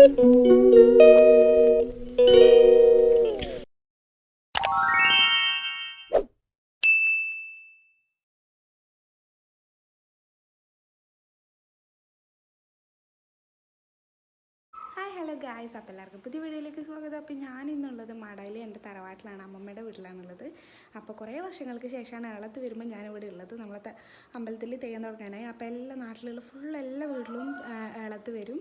Hello guys അപ്പോൾ എല്ലാവർക്കും പുതിയ വീഡിയോയിലേക്ക് സ്വാഗതം. അപ്പോൾ ഞാൻ ഇന്നുള്ളത് മടയിൽ എന്റെ തറവാട്ടിലാണ് അമ്മമ്മയുടെ വീട്ടിലാണുള്ളത്. അപ്പോൾ കുറേ വർഷങ്ങൾക്ക് ശേഷമാണ് ഏളത്ത് വരുമ്പോൾ ഞാനിവിടെ ഉള്ളത്. നമ്മളെ അമ്പലത്തിൽ തെയ്യം തുടങ്ങാനായി. അപ്പോൾ എല്ലാ നാട്ടിലുള്ള ഫുൾ എല്ലാ വീട്ടിലും എളത്ത് വരും.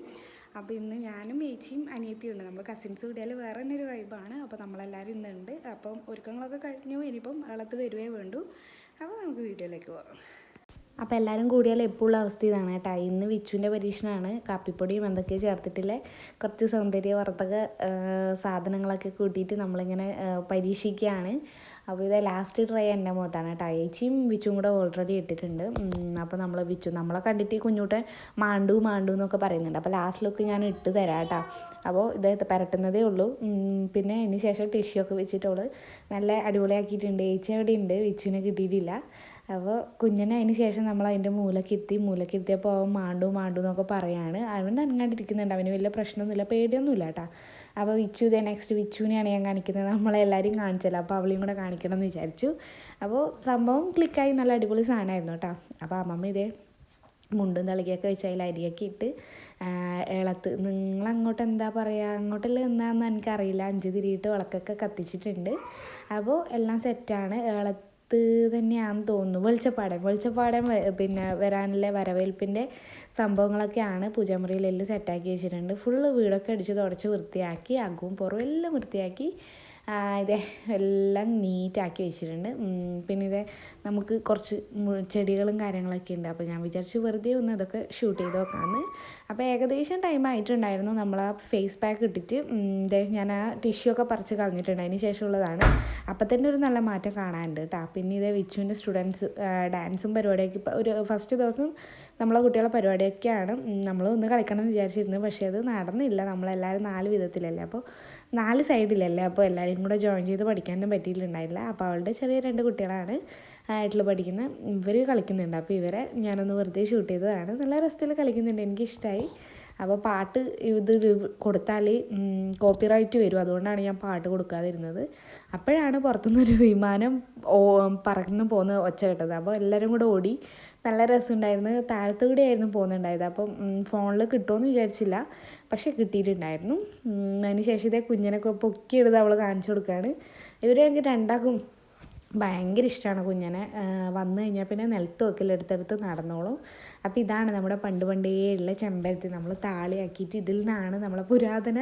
അപ്പോൾ ഇന്ന് ഞാനും ഏച്ചിയും അനിയത്തിയും ഉണ്ട്. നമ്മൾ കസിൻസ് കൂടിയാൽ വേറെ തന്നെ ഒരു വൈബാണ് അപ്പോൾ നമ്മളെല്ലാവരും ഇന്നുണ്ട് അപ്പം ഒരുക്കങ്ങളൊക്കെ കഴിഞ്ഞു. ഇനിയിപ്പം അളത്ത് വരുവേ വേണ്ടു. അപ്പോൾ നമുക്ക് വീഡിയോയിലേക്ക് പോകാം അപ്പോൾ എല്ലാവരും കൂടിയാൽ എപ്പോഴുള്ള അവസ്ഥ ഇതാണ് കേട്ടോ. ഇന്ന് വിച്ചുവിന്റെ പരീക്ഷണമാണ് കാപ്പിപ്പൊടിയും എന്തൊക്കെയോ ചേർത്തിട്ടില്ല? കുറച്ച് സൗന്ദര്യവർദ്ധക സാധനങ്ങളൊക്കെ കൂട്ടിയിട്ട് നമ്മളിങ്ങനെ പരീക്ഷിക്കുകയാണ്. അപ്പോൾ ഇത് ലാസ്റ്റ് ട്രൈ എന്റെ മുഖത്താണ് കേട്ടോ. ഏച്ചിയും വിച്ചും കൂടെ ഓൾറെഡി ഇട്ടിട്ടുണ്ട്. അപ്പോൾ നമ്മൾ വിച്ചു നമ്മളെ കണ്ടിട്ട് ഈ കുഞ്ഞൂട്ടൻ മാണ്ടു മാണ്ടു എന്നൊക്കെ പറയുന്നുണ്ട്. അപ്പോൾ ലാസ്റ്റ് ലുക്ക് ഞാൻ ഇട്ട് തരാം കേട്ടോ. അപ്പോൾ ഇത് പരട്ടുന്നതേ ഉള്ളൂ. പിന്നെ അതിന് ശേഷം ടിഷ്യൂ ഒക്കെ വെച്ചിട്ടുള്ളു നല്ല അടിപൊളിയാക്കിയിട്ടുണ്ട്. ഏച്ചി അവിടെ ഉണ്ട് വിച്ചുവിനെ കിട്ടിയിട്ടില്ല. അപ്പോൾ കുഞ്ഞിനെ അതിന് ശേഷം നമ്മൾ അതിന്റെ മൂലക്കിരുത്തി മൂലക്കിരുത്തിയപ്പോൾ അവൻ മാണ്ടു മാണ്ടു എന്നൊക്കെ പറയാണ്. അവൻ അനങ്ങാണ്ടിരിക്കുന്നുണ്ട് അവന് വലിയ പ്രശ്നമൊന്നുമില്ല പേടിയൊന്നുമില്ല കേട്ടോ. അപ്പോൾ വിച്ചു ഇതേ നെക്സ്റ്റ് വിച്ചുവിനെയാണ് ഞാൻ കാണിക്കുന്നത്. നമ്മളെല്ലാവരും കാണിച്ചല്ലോ. അപ്പോൾ അവളെയും കൂടെ കാണിക്കണം എന്ന് വിചാരിച്ചു. അപ്പോൾ സംഭവം ക്ലിക്കായി നല്ല അടിപൊളി സാധനമായിരുന്നു കേട്ടോ. അപ്പോൾ അമ്മമ്മ ഇതേ മുണ്ടും തളികയൊക്കെ വെച്ച് അതിൽ അരിയൊക്കെ ഇട്ട് ഇളത്ത്. നിങ്ങൾ അങ്ങോട്ട് എന്താ പറയുക അങ്ങോട്ടല്ല എന്താണെന്ന് എനിക്കറിയില്ല. അഞ്ച് തിരിയിട്ട് വിളക്കൊക്കെ കത്തിച്ചിട്ടുണ്ട്. അപ്പോൾ എല്ലാം സെറ്റാണ് ഇളത്ത് തന്നെയാണെന്ന് തോന്നുന്നു. വെളിച്ചപ്പാടൻ. വെളിച്ചപ്പാടൻ പിന്നെ വരാനുള്ള വരവേൽപ്പിന്റെ സംഭവങ്ങളൊക്കെയാണ് പൂജാമുറിയിലെല്ലാം സെറ്റാക്കി വെച്ചിട്ടുണ്ട്. ഫുള്ള് വീടൊക്കെ അടിച്ച് തുടച്ച് വൃത്തിയാക്കി അകവും പുറവും എല്ലാം വൃത്തിയാക്കി ഇതേ എല്ലാം നീറ്റാക്കി വെച്ചിട്ടുണ്ട്. പിന്നെ ഇതേ നമുക്ക് കുറച്ച് ചെടികളും കാര്യങ്ങളൊക്കെ ഉണ്ട്. അപ്പോൾ ഞാൻ വിചാരിച്ചു വെറുതെ ഒന്ന് ഇതൊക്കെ ഷൂട്ട് ചെയ്ത് നോക്കാമെന്ന് അപ്പോൾ ഏകദേശം ടൈം ആയിട്ടുണ്ടായിരുന്നു. നമ്മൾ ആ ഫേസ് പാക്ക് ഇട്ടിട്ട് ഇതേ ഞാൻ ആ ടിഷ്യൂ ഒക്കെ പറിച്ച് കളഞ്ഞിട്ടുണ്ട്. അതിന് ശേഷമുള്ളതാണ്. അപ്പോൾ തന്നെ ഒരു നല്ല മാറ്റം കാണാനുണ്ട് കേട്ടോ പിന്നെ ഇതേ വിച്ചുവിന്റെ സ്റ്റുഡൻസ് ഡാൻസും പരിപാടിയൊക്കെ ഒരു ഫസ്റ്റ് ദിവസം നമ്മളെ കുട്ടികളെ പരിപാടിയൊക്കെയാണ്. നമ്മൾ ഒന്ന് കളിക്കണം എന്ന് വിചാരിച്ചിരുന്നു. പക്ഷേ അത് നടന്നില്ല. നമ്മളെല്ലാവരും നാല് വിധത്തിലല്ലേ. അപ്പോൾ നാല് സൈഡിലല്ലേ അപ്പോൾ എല്ലാവരും കൂടെ ജോയിൻ ചെയ്ത് പഠിക്കാനും പറ്റിയിട്ടുണ്ടായില്ല. അപ്പോൾ അവളുടെ ചെറിയ രണ്ട് കുട്ടികളാണ്. ആയിട്ടുള്ള പഠിക്കുന്ന ഇവർ കളിക്കുന്നുണ്ട്. അപ്പോൾ ഇവരെ ഞാനൊന്ന് വെറുതെ ഷൂട്ട് ചെയ്തതാണ്. നല്ല രസത്തിൽ കളിക്കുന്നുണ്ട്. എനിക്കിഷ്ടമായി അപ്പോൾ പാട്ട് ഇത് കൊടുത്താൽ കോപ്പിറൈറ്റ് വരും. അതുകൊണ്ടാണ് ഞാൻ പാട്ട് കൊടുക്കാതിരുന്നത്. അപ്പോഴാണ് പുറത്തുനിന്നൊരു വിമാനം പറന്ന് പോകുന്ന ഒച്ച കേട്ടത് അപ്പോൾ എല്ലാവരും കൂടെ ഓടി നല്ല രസമുണ്ടായിരുന്നു. താഴത്തു കൂടി ആയിരുന്നു പോകുന്നുണ്ടായത് അപ്പം ഫോണിൽ കിട്ടുമെന്ന് വിചാരിച്ചില്ല. പക്ഷേ കിട്ടിയിട്ടുണ്ടായിരുന്നു. അതിന് ശേഷം ഇതേ കുഞ്ഞിനൊക്കെ പൊക്കിയെടുത്ത് അവൾ കാണിച്ചു കൊടുക്കുകയാണ് ഇവരെ എനിക്ക് രണ്ടാക്കും ഭയങ്കര ഇഷ്ടമാണ് കുഞ്ഞിനെ. വന്നു കഴിഞ്ഞാൽ പിന്നെ നിലത്ത് വെക്കൽ എടുത്തെടുത്ത് നടന്നോളും. അപ്പോൾ ഇതാണ് നമ്മുടെ പണ്ട് പണ്ടേ ഉള്ള ചെമ്പരത്തി. നമ്മൾ താളിയാക്കിയിട്ട് ഇതിൽ നിന്നാണ് നമ്മളെ പുരാതന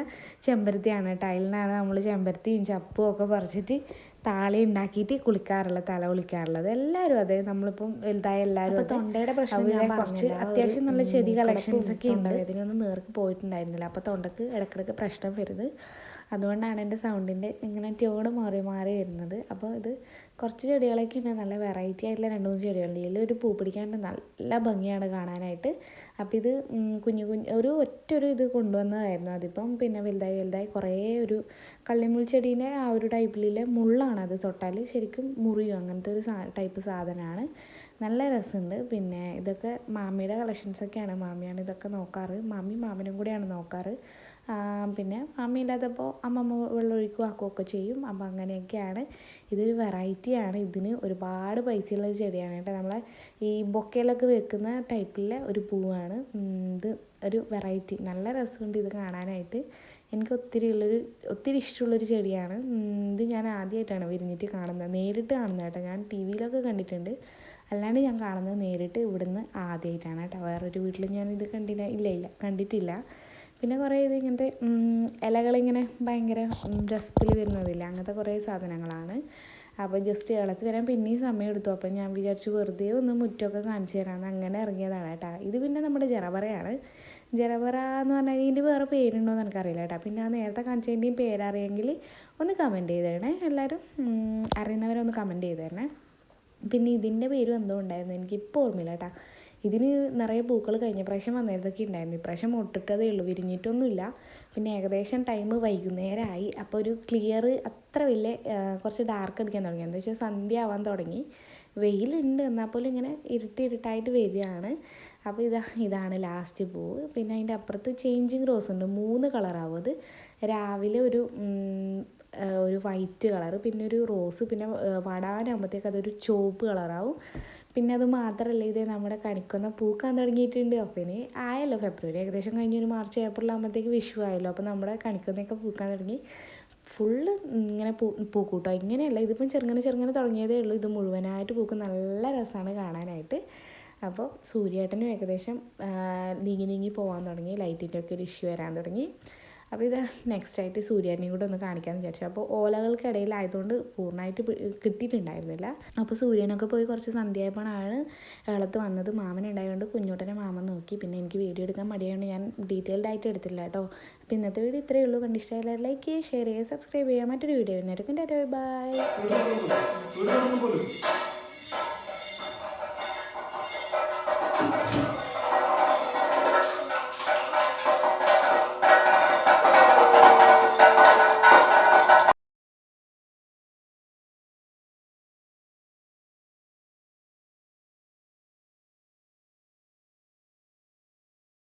ചെമ്പരത്തിയാണ് അതിൽ നിന്നാണ് നമ്മൾ ചെമ്പരത്തിയും ചപ്പും ഒക്കെ പറിച്ചിട്ട് താളി ഉണ്ടാക്കിയിട്ട് കുളിക്കാറുള്ളത് തല കുളിക്കാറുള്ളത്. എല്ലാവരും അതെ. നമ്മളിപ്പം വലുതായ എല്ലാവരും. തൊണ്ടയുടെ പ്രശ്നം കുറച്ച് അത്യാവശ്യം നല്ല ചെടി കളക്ഷൻസ് ഒക്കെ ഉണ്ട്. അതിനൊന്നും ഇതിനൊന്നും നേർക്ക് പോയിട്ടുണ്ടായിരുന്നില്ല. അപ്പോൾ തൊണ്ടക്ക് ഇടയ്ക്കിടയ്ക്ക് പ്രശ്നം വരുന്നത്. അതുകൊണ്ടാണ് എന്റെ സൗണ്ടിന്റെ ഇങ്ങനെ ട്യൂണ് മാറി മാറി വരുന്നത്. അപ്പോൾ ഇത് കുറച്ച് ചെടികളൊക്കെ ഉണ്ട്. നല്ല വെറൈറ്റി ആയിട്ടുള്ള രണ്ട് മൂന്ന് ചെടികളുണ്ട്. ഇതിൽ ഒരു പൂ പിടിക്കാണ്ട് നല്ല ഭംഗിയാണ് കാണാനായിട്ട്. അപ്പോൾ ഇത് കുഞ്ഞു കുഞ്ഞു ഒരു ഒറ്റ ഒരു ഇത് കൊണ്ടുവന്നതായിരുന്നു അതിപ്പം. പിന്നെ വലുതായി വലുതായി കുറേ ഒരു കള്ളിമുൾ ചെടീന്റെ ആ ഒരു ടൈപ്പിലെ മുള്ളാണ് അത് തൊട്ടാൽ. ശരിക്കും മുറിയും അങ്ങനത്തെ ഒരു ടൈപ്പ് സാധനമാണ്. നല്ല രസമുണ്ട്. പിന്നെ ഇതൊക്കെ മാമിയുടെ കളക്ഷൻസൊക്കെയാണ്. മാമിയാണ് ഇതൊക്കെ നോക്കാറ്. മാമി മാമനും കൂടെയാണ് നോക്കാറ്. പിന്നെ അമ്മയില്ലാത്തപ്പോൾ അമ്മമ്മ വെള്ളം ഒഴിക്കും ആക്കുകയൊക്കെ ചെയ്യും. അപ്പം അങ്ങനെയൊക്കെയാണ്. ഇതൊരു വെറൈറ്റിയാണ് ഇതിന് ഒരുപാട് പൈസയുള്ള ചെടിയാണ് കേട്ടോ. നമ്മളെ ഈ ബൊക്കയിലൊക്കെ വെക്കുന്ന ടൈപ്പിലെ ഒരു പൂവാണ്. ഇത് ഒരു വെറൈറ്റി നല്ല രസമുണ്ട് ഇത് കാണാനായിട്ട്. എനിക്ക് ഒത്തിരി ഉള്ളൊരു ഒത്തിരി ഇഷ്ടമുള്ളൊരു ചെടിയാണ്. ഇത് ഞാൻ ആദ്യമായിട്ടാണ് വിരിഞ്ഞിട്ട് കാണുന്നത്. നേരിട്ട് കാണുന്നത് കേട്ടോ. ഞാൻ ടി വിയിലൊക്കെ കണ്ടിട്ടുണ്ട്. അല്ലാണ്ട് ഞാൻ കാണുന്നത് നേരിട്ട് ഇവിടുന്ന് ആദ്യമായിട്ടാണ് കേട്ടോ. വേറൊരു വീട്ടിൽ ഞാൻ ഇത് കണ്ടില്ല ഇല്ല ഇല്ല. കണ്ടിട്ടില്ല. പിന്നെ കുറേ ഇത് ഇങ്ങനത്തെ ഇലകളിങ്ങനെ ഭയങ്കര രസത്തിൽ വരുന്നതില്ല? അങ്ങനത്തെ കുറേ സാധനങ്ങളാണ്. അപ്പോൾ ജസ്റ്റ് ഇളത്ത് വരാൻ പിന്നെയും സമയം എടുത്തു അപ്പോൾ ഞാൻ വിചാരിച്ചു വെറുതെ ഒന്ന് മുറ്റമൊക്കെ കാണിച്ചു തരാമെന്ന് അങ്ങനെ ഇറങ്ങിയതാണ് കേട്ടോ. ഇത് പിന്നെ നമ്മുടെ ജറബറയാണ് ജറബറ എന്ന് പറഞ്ഞാൽ ഇതിന്റെ വേറെ പേരുണ്ടോ എന്ന് എനിക്കറിയില്ല കേട്ടോ. പിന്നെ ആ നേരത്തെ കാണിച്ചതിന്റെയും പേരറിയെങ്കിൽ ഒന്ന് കമന്റ് ചെയ്ത് തരണേ. എല്ലാവരും അറിയുന്നവരൊന്ന് കമന്റ് ചെയ്ത് തരണേ. പിന്നെ ഇതിന്റെ പേരും എന്തോ ഉണ്ടായിരുന്നു. എനിക്കിപ്പോൾ ഓർമ്മയില്ല കേട്ടോ. ഇതിന് നിറയെ പൂക്കൾ കഴിഞ്ഞ പ്രാവശ്യം വന്നതൊക്കെ ഉണ്ടായിരുന്നു. ഇപ്രാവശ്യം മുട്ടിട്ടതേ ഉള്ളൂ. വിരിഞ്ഞിട്ടൊന്നുമില്ല. പിന്നെ ഏകദേശം ടൈം വൈകുന്നേരമായി. അപ്പോൾ ഒരു ക്ലിയർ അത്ര വലിയ കുറച്ച് ഡാർക്ക് അടിക്കാൻ തുടങ്ങി. എന്താ വെച്ചാൽ സന്ധ്യ ആവാൻ തുടങ്ങി. വെയിലുണ്ട്. എന്നാൽ പോലും ഇങ്ങനെ ഇരുട്ടി ഇരുട്ടായിട്ട് വരികയാണ്. അപ്പോൾ ഇതാ ഇതാണ് ലാസ്റ്റ് പൂവ് പിന്നെ അതിന്റെ അപ്പുറത്ത് ചേഞ്ചിങ് റോസ് ഉണ്ട്. മൂന്ന് കളറാവും അത്. രാവിലെ ഒരു ഒരു വൈറ്റ് കളർ പിന്നെ ഒരു റോസ് പിന്നെ വാടാനാകുമ്പോഴത്തേക്ക് അതൊരു ചുവപ്പ് കളറാവും പിന്നെ അത് മാത്രമല്ല ഇത് നമ്മുടെ കണിക്കൊന്ന പൂക്കാൻ തുടങ്ങിയിട്ടുണ്ട്. അപ്പോൾ ഇനി ആയല്ലോ ഫെബ്രുവരി ഏകദേശം കഴിഞ്ഞ് ഒരു മാർച്ച് ഏപ്രിൽ ആകുമ്പോഴത്തേക്ക് വിഷു ആയല്ലോ. അപ്പോൾ നമ്മുടെ കണിക്കൊന്നയൊക്കെ പൂക്കാൻ തുടങ്ങി. ഫുള്ള് ഇങ്ങനെ പൂ പൂക്കൂട്ടോ? ഇങ്ങനെയല്ല ഇതിപ്പം ചെറുങ്ങനെ ചെറുങ്ങനെ തുടങ്ങിയതേ ഉള്ളൂ. ഇത് മുഴുവനായിട്ട് പൂക്കും. നല്ല രസമാണ് കാണാനായിട്ട്. അപ്പോൾ സൂര്യേട്ടനും ഏകദേശം നീങ്ങി നീങ്ങി പോകാൻ തുടങ്ങി. ലൈറ്റിന്റെ ഒക്കെ ഒരു ഇഷ്യൂ വരാൻ തുടങ്ങി. അപ്പോൾ ഇത് നെക്സ്റ്റ് ആയിട്ട് സൂര്യേട്ടനെയും കൂടെ ഒന്ന് കാണിക്കാമെന്ന് വിചാരിച്ചു. അപ്പോൾ ഓലകൾക്കിടയിലായതുകൊണ്ട് പൂർണമായിട്ട് കിട്ടിയിട്ടുണ്ടായിരുന്നില്ല. അപ്പോൾ സൂര്യനൊക്കെ പോയി കുറച്ച് സന്ധ്യയായപ്പോഴാണ് ഇളത്ത് വന്നത്. മാമൻ ഉണ്ടായതുകൊണ്ട് കുഞ്ഞോട്ടനെ മാമൻ നോക്കി. പിന്നെ എനിക്ക് വീഡിയോ എടുക്കാൻ മടിയായതുകൊണ്ട് ഞാൻ ഡീറ്റെയിൽഡ് ആയിട്ട് എടുത്തില്ല കേട്ടോ. അപ്പോൾ ഇന്നത്തെ വീഡിയോ ഇത്രയേ ഉള്ളൂ. കണ്ട് ഇഷ്ടമായാലും ലൈക്ക് ചെയ്യുക ഷെയർ ചെയ്യുക. സബ്സ്ക്രൈബ് ചെയ്യുക മറ്റൊരു വീഡിയോ വരുന്നതായിരിക്കും ബൈ.